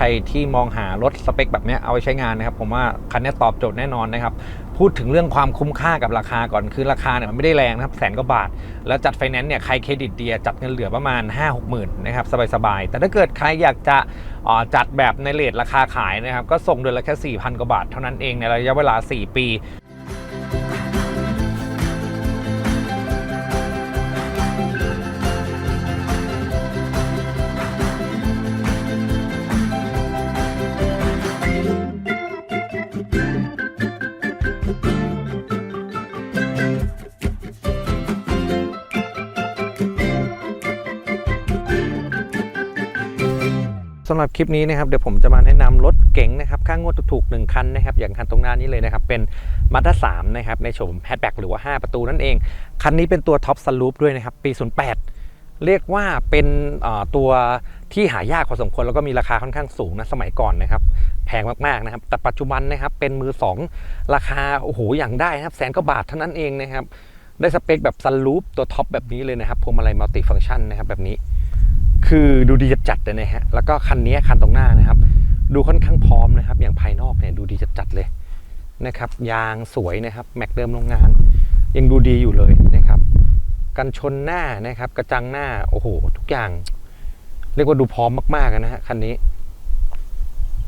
ใครที่มองหารถสเปคแบบนี้เอาไปใช้งานนะครับผมว่าคันนี้ตอบโจทย์แน่นอนนะครับ พูดถึงเรื่องความคุ้มค่ากับราคาก่อนคือราคาเนี่ยมันไม่ได้แรงนะครับแสนกว่าบาท แล้วจัดไฟแนนซ์เนี่ยใครเครดิตเดียจัดเงินเหลือประมาณ 5 6หมื่นนะครับสบายๆ แต่ถ้าเกิดใครอยากจะจัดแบบในเลทราคาขายนะครับก็ส่งเดือนละแค่ 4,000 กว่าบาทเท่านั้นเองในระยะเวลา 4 ปี สำหรับคลิปนี้นะครับเดี๋ยวผมจะมาแนะนำรถเก๋งนะครับค่างวดถูกๆ1คันนะครับอย่างคันตรงหน้านี้เลยนะครับเป็น m a z d a 3นะครับในโฉมแฮชแบ็กหรือว่า 5 ประตูนั่นเอง คันนี้เป็นตัวท็อปสลูปด้วยนะครับปี 08 เรียกว่าเป็นตัวที่หายากพอสมควรแล้วก็มีราคาค่อนข้างสูงนะสมัยก่อนนะครับแพงมากๆนะครับแต่ปัจจุบันนะครับเป็นมือ 2 ราคาโอ้โหอย่างได้นะครับแสนกว่าบาทเท่านั้นเองนะครับได้สเปคแบบสลูปตัวท็อปแบบนี้เลยนะครับพวงมาลัยมัลติฟังก์ชันนะครับแบบนี้ คือดูดีจัดๆเลยนะฮะ แล้วก็คันนี้คันตรงหน้านะครับ ดูค่อนข้างพร้อมนะครับ อย่างภายนอกเนี่ยดูดีจัดๆเลยนะครับ ยางสวยนะครับ แม็กเดิมโรงงาน ยังดูดีอยู่เลยนะครับ กันชนหน้านะครับ กระจังหน้า โอ้โห ทุกอย่าง เรียกว่าดูพร้อมมากๆนะฮะคันนี้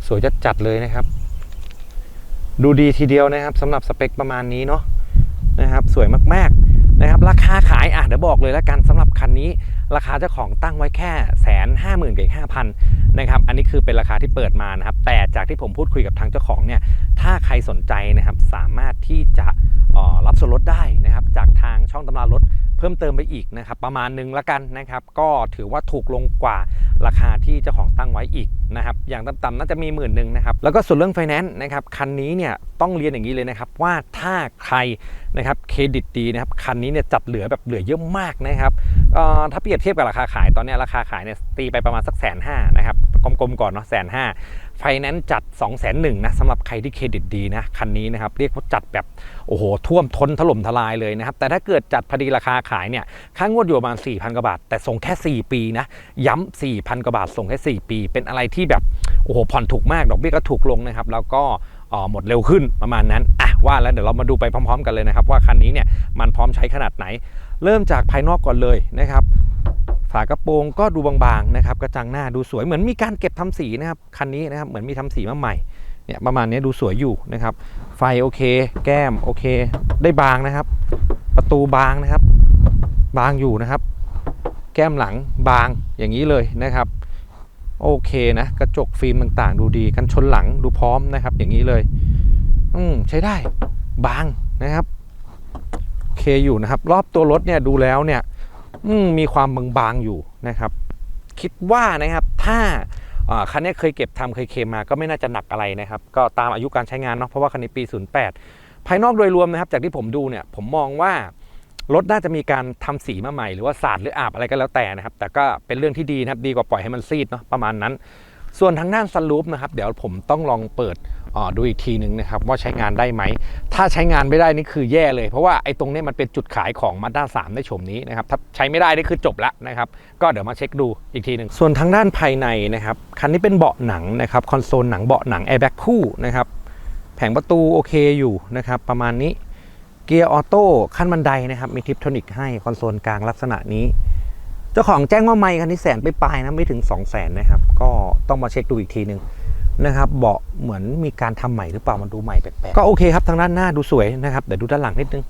สวยจัดๆเลยนะครับ ดูดีทีเดียวนะครับสำหรับสเปคประมาณนี้เนาะนะครับ สวยมากๆ นะครับราคาขายอะเดี๋ยวบอกเลยแล้วกันสำหรับคันนี้ ราคาเจ้าของตั้งไว้แค่แสนห้าหมื่นกับอีกห้าพันนะครับอันนี้คือเป็นราคาที่เปิดมานะครับแต่จากที่ผมพูดคุยกับทางเจ้าของเนี่ยถ้าใครสนใจนะครับสามารถที่จะออรับส่วนลดได้นะครับจากทางช่องตำรารถ เพิ่มเติมไปอีกนะครับ ประมาณหนึงละกันนะครับ ก็ถือว่าถูกลงกว่าราคาที่เจ้าของตั้งไว้อีกนะครับ อย่างต่ำๆน่าจะมีหมื่นหนึ่งนะครับ แล้วก็ส่วนเรื่องไฟแนนซ์นะครับคันนี้เนี่ยต้องเรียนอย่างนี้เลยนะครับ ว่าถ้าใครนะครับเครดิตดีนะครับคันนี้เนี่ยจัดเหลือแบบเหลือเยอะมากนะครับถ้าเปรียบเทียบกับราคาขายตอนนี้ราคาขายเนี่ยตีไปประมาณสักแสนห้านะครับ กลมๆก่อนเนาะแสนห้าไฟแนนซ์จัด2องแสนหนึ่งนะสำหรับใครที่เครดิตดีนะ คันนี้นะครับ เรียกว่าจัดแบบ โอ้โห ท่วมทนถล่มทลายเลยนะครับ แต่ถ้าเกิดจัดพอดีราคาขายเนี่ย ค่างวดอยู่ประมาณ 4,000 กว่าบาท แต่ส่งแค่ 4 ปีนะ ย้ำ4,000 กว่าบาท ส่งแค่ 4 ปี เป็นอะไรที่แบบ โอ้โห ผ่อนถูกมาก ดอกเบี้ยก็ถูกลงนะครับ แล้วก็หมดเร็วขึ้นประมาณนั้น อะ ว่าแล้วเดี๋ยวเรามาดูไปพร้อม ๆ กันเลยนะครับ ว่าคันนี้เนี่ยมันพร้อมใช้ขนาดไหน เริ่มจากภายนอกก่อนเลยนะครับากระโปรงก็ดูบางๆนะครับกระจังหน้าดูสวยเหมือนมีการเก็บทำสีนะครับคันนี้นะครับเหมือนมีทำสีมาใหม่เนี่ยประมาณนี้ดูสวยอยู่นะครับ ไฟโอเค แก้มโอเค ได้บางนะครับ ประตูบางนะครับ บางอยู่นะครับ แก้มหลังบางอย่างนี้เลยนะครับโอเคนะกระจกฟิล์มต่างๆ ดูดีกันชนหลังดูพร้อมนะครับ อย่างนี้เลย อืมใช้ได้บางนะครับโอเคอยู่นะครับ รอบตัวรถเนี่ยดูแล้วเนี่ย มีความบางๆอยู่นะครับ คิดว่านะครับถ้าคันนี้เคยเก็บทำเคยเคมมาก็ไม่น่าจะหนักอะไรนะครับ ก็ตามอายุการใช้งานเนาะเพราะว่าคันนี้ปี 08 ภายนอกโดยรวมนะครับ จากที่ผมดูเนี่ยผมมองว่ารถน่าจะมีการทำสีมาใหม่หรือว่าสาดหรืออาบอะไรก็แล้วแต่นะครับ แต่ก็เป็นเรื่องที่ดีนะครับดีกว่าปล่อยให้มันซีดเนาะประมาณนั้น ส่วนทางด้านซันรูฟนะครับเดี๋ยวผมต้องลองเปิดอ่อดูอีกทีหนึ่งนะครับว่าใช้งานได้ไหม ถ้าใช้งานไม่ได้นี่คือแย่เลย เพราะว่าไอ้ตรงนี้มันเป็นจุดขายของ Mazda 3ในโฉมนี้นะครับถ้าใช้ไม่ได้นี่คือจบละนะครับก็เดี๋ยวมาเช็คดูอีกทีหนึ่งส่วนทางด้านภายในนะครับคันนี้เป็นเบาะหนังนะครับคอนโซลหนังเบาะหนังแอร์แบ็กคู่นะครับแผงประตูโอเคอยู่นะครับประมาณนี้เกียร์ออโต้ขั้นบันไดนะครับมีทิปโทนิกให้คอนโซลกลางลักษณะนี้ จ้าของแจ้งว่าไม่คันนี้แสนไปปลายนะไม่ถึง 2 0 0แสนนะครับ ก็ต้องมาเช็คดูอีกทีหนึ่งนะครับเบาะเหมือนมีการทำใหม่หรือเปล่ามันดูใหม่แปลกๆก็โอเคครับทางด้านหน้าดูสวยนะครับเดี๋ยวดูด้านหลังนิดนึง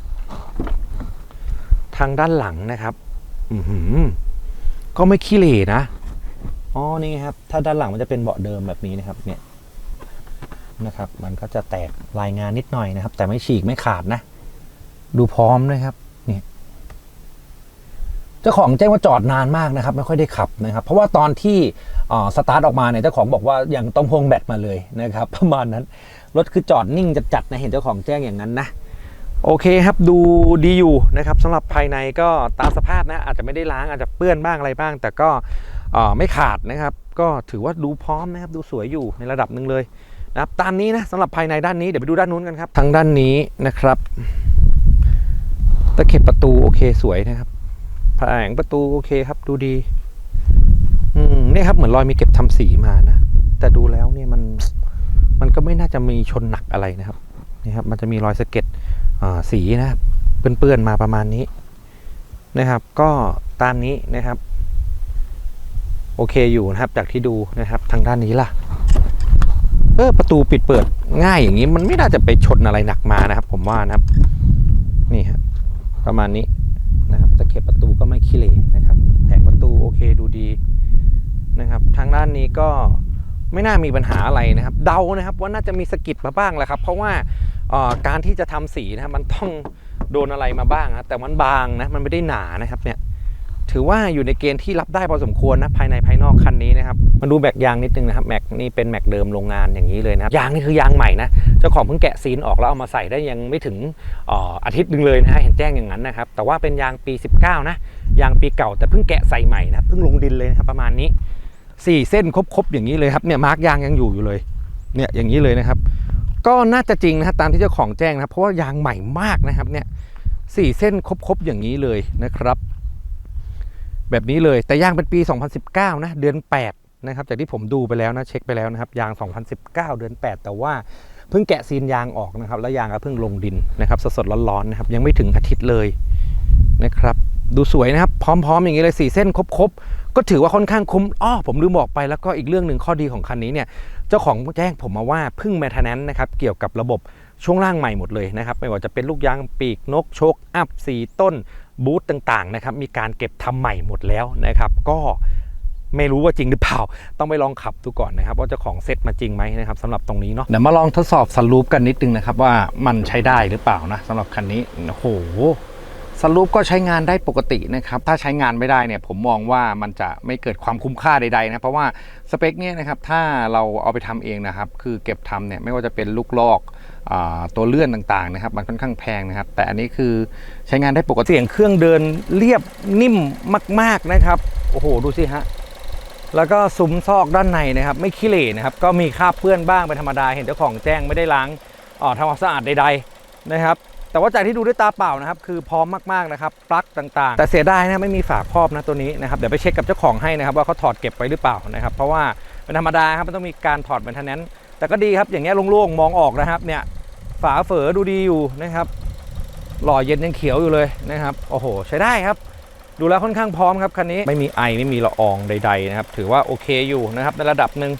ทางด้านหลังนะครับ อือหือก็ไม่ขี้เหร่นะอ๋อนี่ครับ ถ้าด้านหลังมันจะเป็นเบาะเดิมแบบนี้นะครับ เนี่ยนะครับ มันก็จะแตกลายงานนิดหน่อยนะครับ แต่ไม่ฉีกไม่ขาดนะ ดูพร้อมนะครับ เจ้าของแจ้งว่าจอดนานมากนะครับ ไม่ค่อยได้ขับนะครับ เพราะว่าตอนที่สตาร์ทออกมาเนี่ยเจ้าของบอกว่ายังต้องพวงแบตมาเลยนะครับประมาณนั้นรถคือจอดนิ่งจัดๆนะเห็นเจ้าของแจ้งอย่างนั้นนะโอเคครับดูดีอยู่นะครับสำหรับภายในก็ตามสภาพนะอาจจะไม่ได้ล้างอาจจะเปื้อนบ้างอะไรบ้าง แต่ก็ไม่ขาดนะครับ ก็ถือว่าดูพร้อมนะครับดูสวยอยู่ในระดับหนึ่งเลยนะครับตามนี้นะสำหรับภายในด้านนี้เดี๋ยวไปดูด้านนู้นกันครับทางด้านนี้นะครับตะเข็บประตูโอเคสวยนะครับ ผนังประตูโอเคครับ ดูดี อืมนี่ครับเหมือนรอยมีเก็บทำสีมานะแต่ดูแล้วเนี่ยมันมันก็ไม่น่าจะมีชนหนักอะไรนะครับนี่ครับ มันจะมีรอยสะเก็ดอ่าสีนะครับเปื้อนๆมาประมาณนี้นะครับ ก็ตามนี้นะครับ โอเคอยู่นะครับ จากที่ดูนะครับ ทางด้านนี้ล่ะเออประตูปิดเปิดง่ายอย่างนี้มันไม่น่าจะไปชนอะไรหนักมานะครับ ผมว่านะครับ นี่ฮะประมาณนี้ นะครับตะเข็บประตูก็ไม่ขี้เหร่นะครับแผงประตูโอเคดูดีนะครับ ทางด้านนี้ก็ไม่น่ามีปัญหาอะไรนะครับ เดานะครับว่าน่าจะมีสกิดมาบ้างแหละครับ เพราะว่าการที่จะทำสีนะครับมันต้องโดนอะไรมาบ้างนะแต่มันบางนะมันไม่ได้หนานะครับเนี่ย ถือว่าอยู่ในเกณฑ์ที่รับได้พอสมควรนะภายในภายนอกคันนี้นะครับมาดูแม็กยางนิดนึงนะครับแม็กนี่เป็นแม็กเดิมโรงงานอย่างนี้เลยนะครับยางนี่คือยางใหม่นะเจ้าของเพิ่งแกะซีนออกแล้วเอามาใส่ได้ยังไม่ถึงออาทิตย์หนึ่งเลยนะฮะเห็นแจ้งอย่างนั้นนะครับแต่ว่าเป็นยางปี 19 นะยางปีเก่าแต่เพิ่งแกะใส่ใหม่นะเพิ่งลงดินเลยนะครับประมาณนี้สี่เส้นครบๆอย่างนี้เลยครับเนี่ยมาร์กยางยังอยู่อยู่เลยเนี่ยอย่างนี้เลยนะครับ ก็น่าจะจริงนะตามที่เจ้าของแจ้งนะเพราะว่ายางใหม่มากนะครับเนี่ยสี่เส้นครบๆอย่างนี้เลยนะครับ แบบนี้เลยแต่ยางเป็นปี 2019 นะ เดือน 8 นะครับ จากที่ผมดูไปแล้วนะ เช็คไปแล้วนะครับ ยาง 2019 เดือน 8 แต่ว่าเพิ่งแกะซีนยางออกนะครับ แล้วยางก็เพิ่งลงดินนะครับ สดๆร้อนๆนะครับ ยังไม่ถึงอาทิตย์เลยนะครับ ดูสวยนะครับ พร้อมๆ อย่างนี้เลย 4 เส้นครบๆ ก็ถือว่าค่อนข้างคุ้มอ้อผมลืมบอกไปแล้วก็อีกเรื่องหนึ่งข้อดีของคันนี้เนี่ยเจ้าของแจ้งผมมาว่าเพิ่งแมทแนนนะครับเกี่ยวกับระบบช่วงล่างใหม่หมดเลยนะครับ ไม่ว่าจะเป็นลูกยางปีกนกโชคอัพสีต้น บูธต่างๆนะครับมีการเก็บทำใหม่หมดแล้วนะครับ ก็ไม่รู้ว่าจริงหรือเปล่า ต้องไปลองขับดูก่อนนะครับ ว่าเจ้าของเซ็ตมาจริงไหมนะครับสำหรับตรงนี้เนาะเดี๋ยวมาลองทดสอบสลูปกันนิดนึงนะครับ ว่ามันใช้ได้หรือเปล่านะสำหรับคันนี้โอ้โหสลูปก็ใช้งานได้ปกตินะครับ ถ้าใช้งานไม่ได้เนี่ยผมมองว่ามันจะไม่เกิดความคุ้มค่าใดๆนะเพราะว่าสเปคเนี่ยนะครับถ้าเราเอาไปทำเองนะครับ คือเก็บทำเนี่ยไม่ว่าจะเป็นลูกลอก ตัวเลื่อนต่างๆนะครับ มันค่อนข้างแพงนะครับ แต่อันนี้คือใช้งานได้ปกติเสียงเครื่องเดินเรียบนิ่มมาก ๆนะครับ โอ้โห ดูสิฮะ แล้วก็ซุ้มซอกด้านในนะครับ ไม่ขี้เหร่นะครับ ก็มีคราบเปื้อนบ้างเป็นธรรมดา เห็นเจ้าของแจ้งไม่ได้ล้างอ่อทำความสะอาดใดๆนะครับ แต่ว่าจากที่ดูด้วยตาเปล่านะครับ คือพร้อมมากๆนะครับ ปลั๊กต่างๆ แต่เสียดายนะไม่มีฝาครอบนะตัวนี้นะครับ เดี๋ยวไปเช็คกับเจ้าของให้นะครับ ว่าเขาถอดเก็บไว้หรือเปล่านะครับ เพราะว่าเป็นธรรมดาครับมันต้องมีการถอดเป็นทันนั้นแต่ก็ดีครับอย่างเงี้ยโล่งๆมองออกนะครับเนี่ย ฝาเฝอดูดีอยู่นะครับหล่อเย็นยังเขียวอยู่เลยนะครับโอ้โห ใช้ได้ครับดูแล้วค่อนข้างพร้อมครับคันนี้ไม่มีไอไม่มีละอองใดๆนะครับถือว่าโอเคอยู่นะครับในระดับหนึ่ง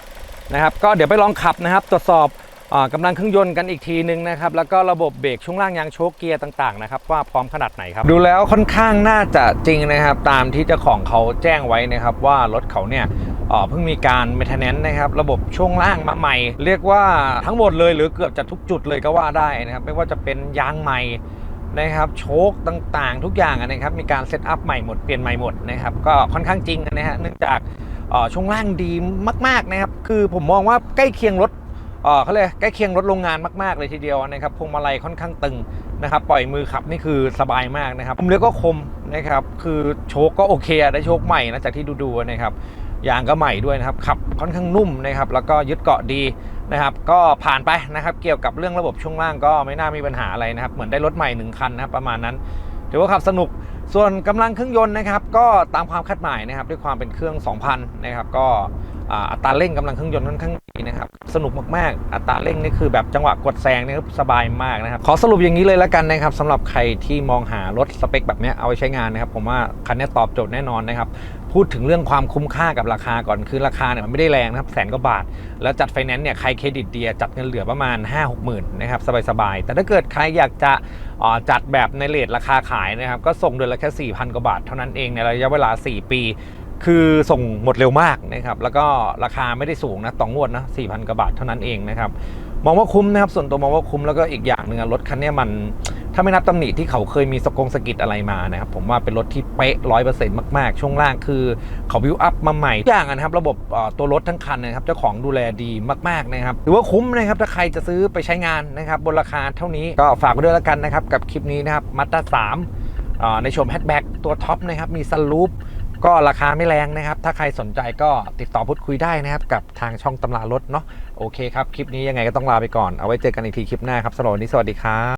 นะครับก็เดี๋ยวไปลองขับนะครับ ตรวจสอบอาลังเครื่องยนต์กันอีกทีหนึ่งนะครับแล้วก็ระบบเบรกช่วงล่างยางโชคเกียร์ต่างๆนะครับว่าพร้อมขนาดไหนครับ ดูแล้วค่อนข้างน่าจะจริงนะครับ ตามที่เจ้าของเขาแจ้งไว้นะครับว่ารถเขาเนี่ย เอ่อเพิ่งมีการเม i เ t น n นะครับ ระบบช่วงล่างมาใหม่ เรียกว่าทั้งหมดเลยหรือเกือบจะทุกจุดเลยก็ว่าได้นะครับ ไม่ว่าจะเป็นยางใหม่นะครับโชคต่างๆ ทุกอย่างนะครับ มีการเซตอัพใหม่หมดเปลี่ยนใหม่หมดนะครับ ก็ค่อนข้างจริงนะฮะเนื่องจากอ่อช่วงล่างดีมาก ๆนะครับ คือผมมองว่าใกล้เคียงรถเอ่อเขาเลยกใกล้เคียงรถโรงงานมากๆเลยทีเดียวนะครับพวงมาลัยค่อนข้างตึงนะครับ ปล่อยมือขับนี่คือสบายมากนะครับผมเรียกก็คมนะครับ คือโชคก็โอเคได้โชคใหม่นะจากที่ดูๆนะครับ ยางก็ใหม่ด้วยนะครับขับค่อนข้างนุ่มนะครับแล้วก็ยึดเกาะดีนะครับก็ผ่านไปนะครับเกี่ยวกับเรื่องระบบช่วงล่างก็ไม่น่ามีปัญหาอะไรนะครับเหมือนได้รถใหม่หนึ่งคันนะครับประมาณนั้นถือว่าขับสนุกส่วนกำลังเครื่องยนต์นะครับก็ตามความคาดหมายนะครับด้วยความเป็นเครื่อง 2,000 นะครับก็ อัตราเร่งกำลังเครื่องยนต์ค่อนข้างดีนะครับสนุกมากๆ อัตราเร่งนี่คือแบบจังหวะกดแซงนี่สบายมากนะครับขอสรุปอย่างนี้เลยแล้วกันนะครับสำหรับใครที่มองหารถสเปคแบบนี้เอาไว้ใช้งานนะครับผมว่าคันนี้ตอบโจทย์แน่นอนนะครับพูดถึงเรื่องความคุ้มค่ากับราคาก่อนคือราคาเนี่ยมันไม่ได้แรงนะครับแสนกว่าบาท แล้วจัดไฟแนนซ์เนี่ยใครเครดิตเดีอะจัดเงินเหลือประมาณ 5 6หมื่นนะครับสบายๆแต่ถ้าเกิดใครอยากจะจัดแบบในเลทราคาขายนะครับก็ส่งเดือนละแค่4,000กว่าบาทเท่านั้นเองในระยะเวลา 4 ปี คือส่งหมดเร็วมากนะครับแล้วก็ราคาไม่ได้สูงนะต่องวดนะ4,000กว่าบาทเท่านั้นเองนะครับมองว่าคุ้มนะครับส่วนตัวมองว่าคุ้มแล้วก็อีกอย่างหนึ่งรถคันนี้มันถ้าไม่นับตำหนิที่เขาเคยมีสกงสกิดอะไรมานะครับผมว่าเป็นรถที่เป๊ะร้อยเปอร์เซ็นต์มากๆ ช่วงล่างคือเขาบิวอัพมาใหม่ทุกอย่างนะครับ ระบบตัวรถทั้งคันนะครับเจ้าของดูแลดีมากๆนะครับถือว่าคุ้มนะครับถ้าใครจะซื้อไปใช้งานนะครับบนราคาเท่านี้ก็ฝากไว้ด้วยแล้วกันนะครับกับคลิปนี้นะครับมัตตาสามในชมแฮชแบ็กตัวท็อปนะครับมีสลูป ก็ราคาไม่แรงนะครับ ถ้าใครสนใจก็ติดต่อพูดคุยได้นะครับ กับทางช่องตำรารถเนาะโอเคครับ คลิปนี้ยังไงก็ต้องลาไปก่อนเอาไว้เจอกันอีกทีคลิปหน้าครับสำหรับวันนี้สวัสดีครับ